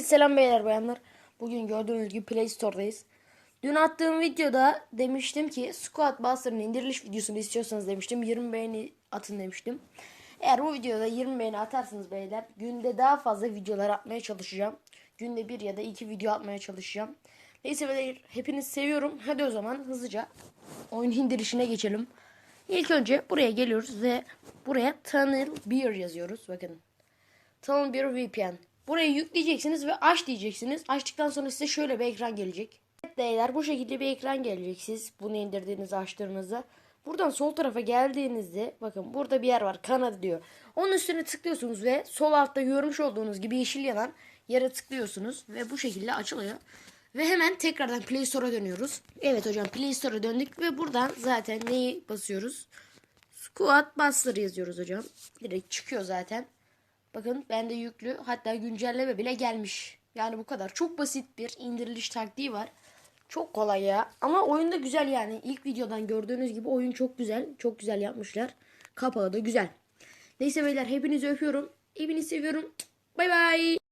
Selam beyler bayanlar. Bugün gördüğünüz gibi Play Store'dayız. Dün attığım videoda demiştim ki Squad Buster'ın indiriliş videosunu istiyorsanız demiştim. 20 beğeni atın demiştim. Eğer bu videoda 20 beğeni atarsınız beyler günde daha fazla videolar atmaya çalışacağım. Günde bir ya da iki video atmaya çalışacağım. Neyse beyler hepinizi seviyorum. Hadi o zaman hızlıca oyun indirişine geçelim. İlk önce buraya geliyoruz ve buraya Tunnel Beer yazıyoruz. Bakın Tunnel Beer VPN. Burayı yükleyeceksiniz ve aç diyeceksiniz. Açtıktan sonra size şöyle bir ekran gelecek. Evet beyler bu şekilde bir ekran gelecek siz bunu indirdiğinizi açtığınızda. Buradan sol tarafa geldiğinizde bakın burada bir yer var Kanada diyor. Onun üstüne tıklıyorsunuz ve sol altta görmüş olduğunuz gibi yeşil yanan yere tıklıyorsunuz ve bu şekilde açılıyor. Ve hemen tekrardan Play Store'a dönüyoruz. Evet hocam Play Store'a döndük ve buradan zaten neyi basıyoruz? Squad Buster yazıyoruz hocam. Direkt çıkıyor zaten. Bakın bende yüklü hatta güncelleme bile gelmiş. Yani bu kadar. Çok basit bir indiriliş taktiği var. Çok kolay ya. Ama oyun da güzel yani. İlk videodan gördüğünüz gibi oyun çok güzel. Çok güzel yapmışlar. Kapağı da güzel. Neyse beyler hepinizi öpüyorum. Hepinizi seviyorum. Bay bay.